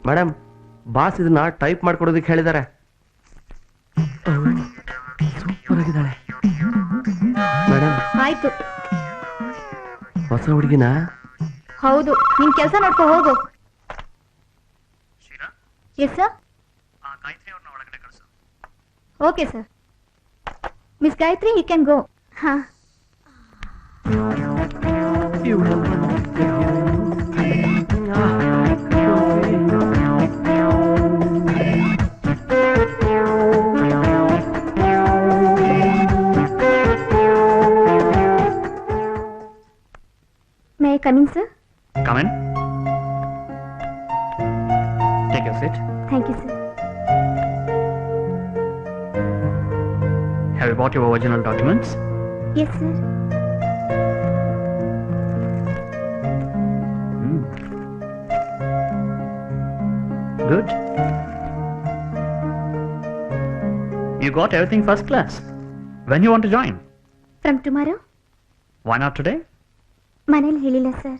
Madam boss ಇದನ್ನ type ಮಾಡ್ಕೊಡೋದಕ್ಕೆ ಹೇಳಿದ್ದಾರೆ ಸೂಪರ್ ಆಗಿದ್ದಾಳೆ ಮೇಡಮ್ ಆಯ್ತು. ಹೊಸ ಹುಡುಗಿನ? ಹೌದು ನಿನ್ ಕೆಲಸ ನೋಡ್ಕೊ ಹೋಗು. Yes sir okay sir miss Gayatri you can go ಹಾ. Take your seat. Thank you sir Have you brought your original documents? Yes sir Hmm. Good. You got everything first class. When you want to join? From tomorrow Why not today? ಮನೇಲಿ ಹೇಳಿಲ್ಲ sir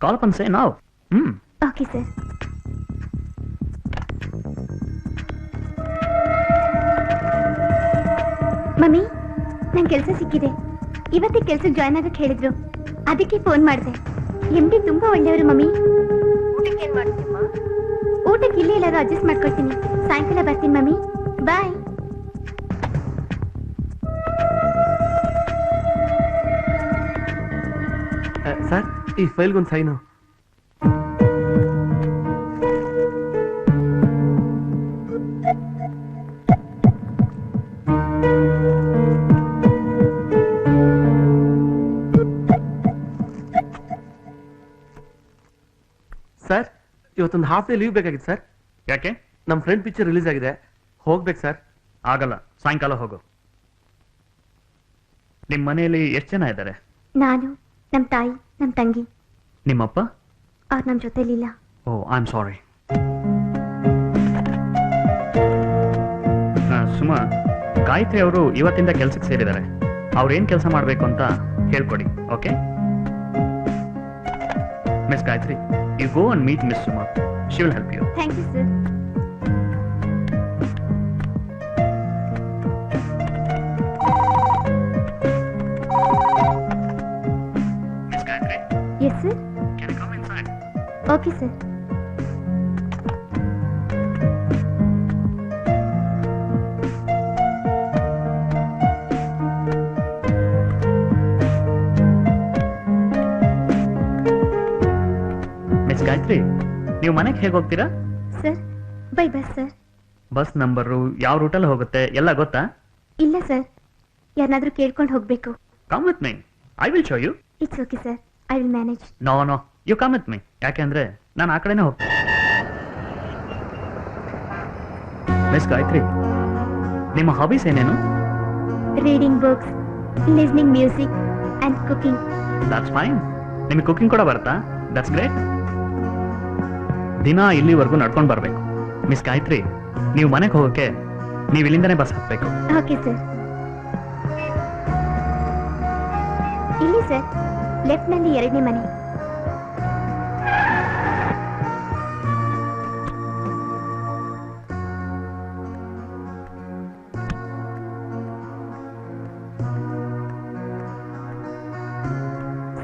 Call up and say now. Hmm. Okay sir Mummy ನನ್ ಕೆಲಸ ಸಿಕ್ಕಿದೆ. ಇವತ್ತೇ ಕೆಲ್ಸಕ್ಕೆ join ಆಗಕ್ಕೆ ಹೇಳಿದ್ರು. ಅದಕ್ಕೆ ಫೋನ್ ಮಾಡಿದೆ. ಎಂ ಡಿ ತುಂಬಾ ಒಳ್ಳೆಯವರು ಮಮ್ಮಿ. ಊಟಕ್ಕೆ ಇಲ್ಲೇ ಎಲ್ಲಾರು ಅಡ್ಜಸ್ಟ್ ಮಾಡ್ಕೊಳ್ತೀನಿ ಸಾಯಂಕಾಲ ಬರ್ತೀನಿ ಮಮ್ಮಿ. ಬಾಯ್ ಸರ್ ಈ ಫೈಲ್ಗೊಂದು ಸೈನು ಸರ್ ಇವತ್ತೊಂದು ಹಾಫ್ ಡೇ ಲೀವ್ ಬೇಕಾಗಿತ್ತು ಸರ್ ಯಾಕೆ? ನಮ್ಮ ಫ್ರೆಂಡ್ ಪಿಕ್ಚರ್ ರಿಲೀಸ್ ಆಗಿದೆ. ಹೋಗ್ಬೇಕು ಸರ್ ಆಗಲ್ಲ. ಸಾಯಂಕಾಲ ಹೋಗು. ನಿಮ್ಮ ಮನೆಯಲ್ಲಿ ಎಷ್ಟು ಜನ ಇದ್ದಾರೆ? ನಾನು ನಮ್ಮ ತಾಯಿ ನಮ್ಮ ತಂಗಿ. ನಿಮ್ಮಪ್ಪ? ಅವ್ರು ನಮ್ಮ ಜೊತೆಲಿಲ್ಲ. ಓ I am sorry Suma Gayatri ಅವರು ಇವತ್ತಿಂದ ಕೆಲಸಕ್ಕೆ ಸೇರಿದ್ದಾರೆ. ಅವ್ರು ಏನು ಕೆಲಸ ಮಾಡಬೇಕು ಅಂತ ಹೇಳ್ಕೊಡಿ okay? Miss Gayatri, you go and meet Miss Suma. She will help you. Thank you, sir. Miss Gayatri, Yes, sir. can I come inside? Okay, sir. Gayatri ನೀವು ಮನೆಗೆ ಹೇಗೆ ಹೋಗ್ತೀರಾ? Sir by bus sir. Bus number ಯಾವ ರೂಟಲ್ಲಿ ಹೋಗುತ್ತೆ ಎಲ್ಲ ಗೊತ್ತಾ? ಇಲ್ಲ ಸರ್ ಯಾರನ್ನಾದ್ರೂ ಕೇಳ್ಕೊಂಡು ಹೋಗ್ಬೇಕು. Come with me I will show you it's okay sir I will manage no no you come with me ಯಾಕೆಂದ್ರೆ ನಾನು ಆ ಕಡೆನೇ ಹೋಗ್ತೀನಿ. ಮಿಸ್ ಗಾಯತ್ರಿ ನಿಮ್ಮ ಹಾಬೀಸ್ ಏನೇನು? Reading books listening music and cooking that's fine ನಿಮಗೆ ಕುಕಿಂಗ್ ಕೂಡ ಬರುತ್ತಾ? ದಟ್ಸ್ ಗ್ರೇಟ್ ದಿನ ಇಲ್ಲಿವರೆಗೂ ನಡ್ಕೊಂಡು ಬರಬೇಕು. ಮಿಸ್ ಗಾಯತ್ರಿ, ನೀವು ಮನೆಗೆ ಹೋಗೋಕೆ ನೀವು ಇಲ್ಲಿಂದನೇ ಬಸ್ ಹತ್ಬೇಕು ಓಕೆ ಸರ್. ಇಲ್ಲಿ ಸರ್ ಲೆಫ್ಟ್ನಲ್ಲಿ ಎರಡನೇ ಮನೆ.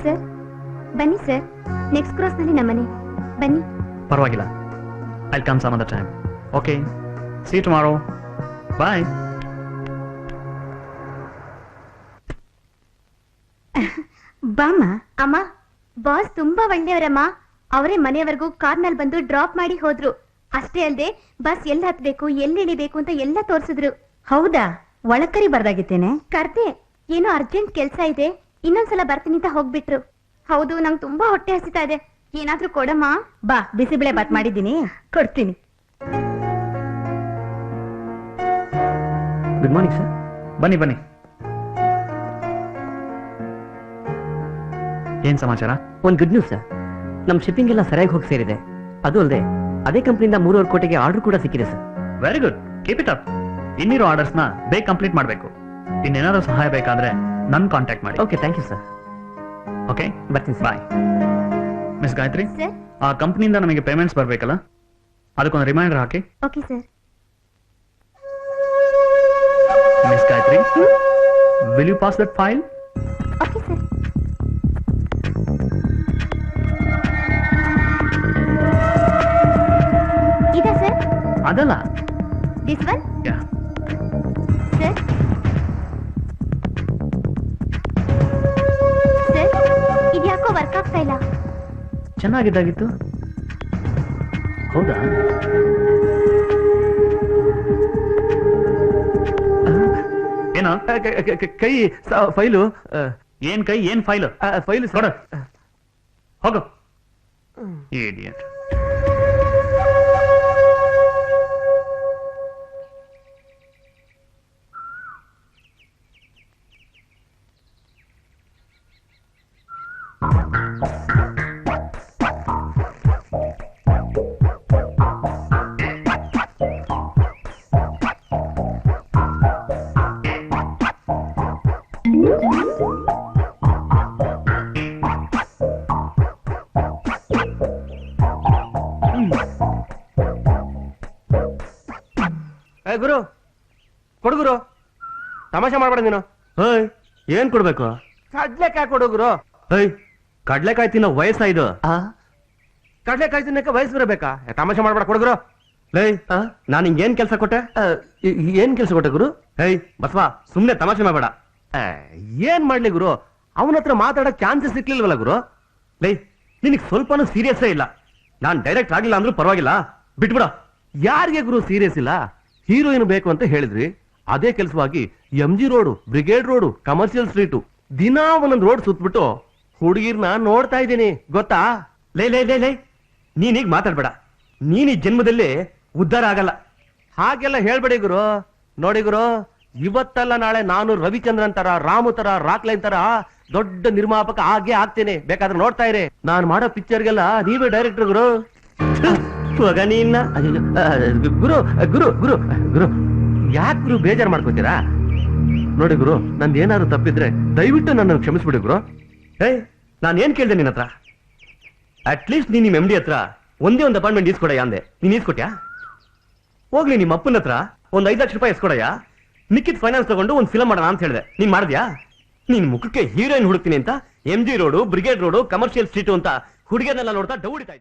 ಸರ್, ಬನ್ನಿ ಸರ್, ನೆಕ್ಸ್ಟ್ ಕ್ರಾಸ್ನಲ್ಲಿ ನಮ್ಮನೆ. ಬನ್ನಿ. ಪರವಾಗಿಲ್ಲ. I come some other time okay see tomorrow bye ಬಾಮ್ಮ ಅಮ್ಮ ಬಾಸ್ ತುಂಬಾ ಒಳ್ಳೆಯವರಮ್ಮ. ಅವರೇ ಮನೆಯವರೆಗೂ ಕಾರ್ನಲ್ಲಿ ಬಂದು ಡ್ರಾಪ್ ಮಾಡಿ ಹೋದ್ರು. ಅಷ್ಟೇ ಅಲ್ಲದೆ ಬಸ್ ಎಲ್ಲಿ ಹತ್ಬೇಕು ಎಲ್ಲಿ ಇಳಿಬೇಕು ಅಂತ ಎಲ್ಲ ತೋರಿಸಿದ್ರು. ಹೌದಾ? ಒಳಕರಿ ಬರ್ದಾಗಿತ್ತೇನೆ? ಕರ್ದೆ ಏನೋ ಅರ್ಜೆಂಟ್ ಕೆಲ್ಸ ಇದೆ. ಇನ್ನೊಂದ್ಸಲ ಬರ್ತೀನಿ ಅಂತ ಹೋಗ್ಬಿಟ್ರು. ಹೌದು ನಂಗೆ ತುಂಬಾ ಹೊಟ್ಟೆ ಹಸಿತಾ ಇದೆ. ಏನಾದ್ರೂ ಕೊಡಮ್ಮ? ಬಾ ಬಿಸಿಬೇಳೆ ಬಾತ್ ಮಾಡಿದ್ದೀನಿ. ಕೊಡ್ತೀನಿ. ಗುಡ್ ಮಾರ್ನಿಂಗ್ ಸರ್ ಬನ್ನಿ ಬನ್ನಿ. ಏನ್ ಸಮಾಚಾರ? ಒಂದು ಗುಡ್ ನ್ಯೂಸ್ ಸರ್ ನಮ್ಮ ಶಿಪ್ಪಿಂಗ್ ಎಲ್ಲ ಸರಿಯಾಗಿ ಹೋಗಿ ಸೇರಿದೆ. ಅದು ಅಲ್ಲದೆ ಅದೇ ಕಂಪ್ನಿಯಿಂದ ಮೂರುವರೆ ಕೋಟಿಗೆ ಆರ್ಡರ್ ಕೂಡ ಸಿಕ್ಕಿದೆ sir very good keep it up ಇನ್ನಿರೋ ಆರ್ಡರ್ಸ್ನ ಬೇಗ ಕಂಪ್ಲೀಟ್ ಮಾಡಬೇಕು. ಇನ್ನೇನಾದ್ರೂ ಸಹಾಯ ಬೇಕಾದ್ರೆ ನನ್ ಕಾಂಟ್ಯಾಕ್ಟ್ ಮಾಡಿ. Okay thank you sir okay ಬರ್ತೀನಿ sir bye miss Gayatri sir ಆ ಕಂಪ್ನಿಯಿಂದ ನಮಗೆ ಪೇಮೆಂಟ್ಸ್ ಬರಬೇಕಲ್ಲ? ಅದಕ್ಕೊಂದು reminder hockey. Okay sir miss Gayatri will you pass that file okay sir ಇದಾ ಸರ್ ಅದಲ್ಲ. This one ya sir sir ಇದ್ಯಾಕೋ work ಆಗ್ತಾ ಇಲ್ಲ? ಚೆನ್ನಾಗಿದ್ದಾಗಿತ್ತು. ಹೌದಾ? ಏನೋ? ಕ- ಫೈಲು ಏನ್ ಕೈ ಏನ್ ಫೈಲು? ಫೈಲು ಹೋಗು. ಇಡಿಯಟ್ ಏ ಗುರು. ಕೊಡು ಗುರು. ತಮಾಷೆ ಮಾಡ್ಬೇಡ ನೀನು. ಹೈ ಏನ್ ಕೊಡ್ಬೇಕು? ಕಡ್ಲೆಕಾಯಿ ಕೊಡು ಗುರು. ಕಡ್ಲೆಕಾಯಿ ತಿನ್ನೋ ವಯಸ್ಸ ಇದು? ಕಡ್ಲೆಕಾಯಿ ತಿನ್ನಕ್ಕೆ ವಯಸ್ಸು ಬರಬೇಕಾ ಏ, ತಮಾಷೆ ಮಾಡ್ಬೇಡ ಕೊಡು ಗುರು. ಲೇ ನಾನು ಹಿಂಗೇನ್ ಕೆಲಸ ಕೊಟ್ಟೆ? ಏನ್ ಕೆಲಸ ಕೊಟ್ಟೆ ಗುರು? ಹೇ ಬಸವ ಸುಮ್ನೆ ತಮಾಷೆ ಮಾಡಬೇಡ. ಏನ್ ಮಾಡ್ಲಿ ಗುರು? ಅವನ ಹತ್ರ ಮಾತಾಡೋ ಚಾನ್ಸಸ್ ಸಿಕ್ಲಿಲ್ವಲ್ಲ ಗುರು? ಲೈ ನಿನಗೆ ಸ್ವಲ್ಪನೂ ಸೀರಿಯಸ್ಸೇ ಇಲ್ಲ. ನಾನ್ ಡೈರೆಕ್ಟ್ ಆಗಿಲ್ಲ ಅಂದ್ರೂ ಪರವಾಗಿಲ್ಲ. ಬಿಟ್ಬಿಡ. ಯಾರಿಗೆ ಗುರು ಸೀರಿಯಸ್ ಇಲ್ಲ? ಹೀರೋಯಿನ್ ಬೇಕು ಅಂತ ಹೇಳಿದ್ರಿ. ಅದೇ ಕೆಲಸವಾಗಿ M G road brigade road commercial street ದಿನಾ ಒಂದೊಂದು ರೋಡ್ ಸುತ್ಬಿಟ್ಟು ಹುಡುಗಿರ್ನ ನೋಡ್ತಾ ಇದ್ದೀನಿ. ಗೊತ್ತಾ? ಲೇ ಲೇ ಲೇ ಲೇ. ನೀನೀಗ ಮಾತಾಡ್ಬೇಡ. ನೀನ್ ಈ ಜನ್ಮದಲ್ಲಿ ಉದ್ಧಾರ ಆಗಲ್ಲ. ಹಾಗೆಲ್ಲ ಹೇಳ್ಬೇಡಿ ಗುರು. ನೋಡಿ ಗುರು ಇವತ್ತಲ್ಲ ನಾಳೆ ನಾನು ರವಿಚಂದ್ರನ್ ತರ ರಾಮು ತರ ರಾಕ್ಲೈನ್ ತರ ದೊಡ್ಡ ನಿರ್ಮಾಪಕ ಹಾಗೆ ಆಗ್ತೇನೆ. ಬೇಕಾದ್ರೆ ನೋಡ್ತಾ ಇರಿ. ನಾನು ಮಾಡೋ ಪಿಕ್ಚರ್ಗೆಲ್ಲ ನೀವೇ ಡೈರೆಕ್ಟರ್ ಗುರು. ಮಗ ನೀನ್ನ. ಗುರು ಗುರು ಗುರು ಗುರು, ಯಾಕೆ ಗುರು ಬೇಜಾರು ಮಾಡ್ಕೋತೀರಾ? ನೋಡಿ ಗುರು, ನಂದು ಏನಾದ್ರು ತಪ್ಪಿದ್ರೆ ದಯವಿಟ್ಟು ನನ್ನನ್ನು ಕ್ಷಮಿಸ್ಬಿಡಿ ಗುರು. ಏಯ್, ನಾನು ಏನು ಕೇಳಿದೆ ನಿನ್ನ ಹತ್ರ? ಅಟ್ಲೀಸ್ಟ್ ನೀನು ನಿಮ್ಮ ನಿಮ್ ಎಂ ಡಿ ಹತ್ರ ಒಂದೇ ಒಂದು ಅಪಾಯಿಂಟ್ಮೆಂಟ್ ಇಸ್ಕೊಡಯ್ಯ ಅಂದೆ. ನೀನು ಇಸ್ಕೊಟ್ಯಾ ಹೋಗ್ಲಿ ನಿಮ್ಮ ಅಪ್ಪನ ಹತ್ರ ಒಂದು ಐದು ಲಕ್ಷ ರೂಪಾಯಿ ಇಸ್ಕೊಡಯ್ಯ ಮಿಕ್ಕಿದ ಫೈನಾನ್ಸ್ ತಗೊಂಡು ಒಂದು ಫಿಲಮ್ ಮಾಡೋಣ ಅಂತ ಹೇಳಿದೆ. ನೀನು ಮಾಡಿದ್ಯಾ? ನಿನ್ ಮುಖಕ್ಕೆ ಹೀರೋಯಿನ್ ಹುಡುಕ್ತೀನಿ ಅಂತ M G road brigade road commercial street ಅಂತ ಹುಡುಗಿಯನ್ನೆಲ್ಲ ನೋಡ್ತಾ ಡೌಡಿತಾ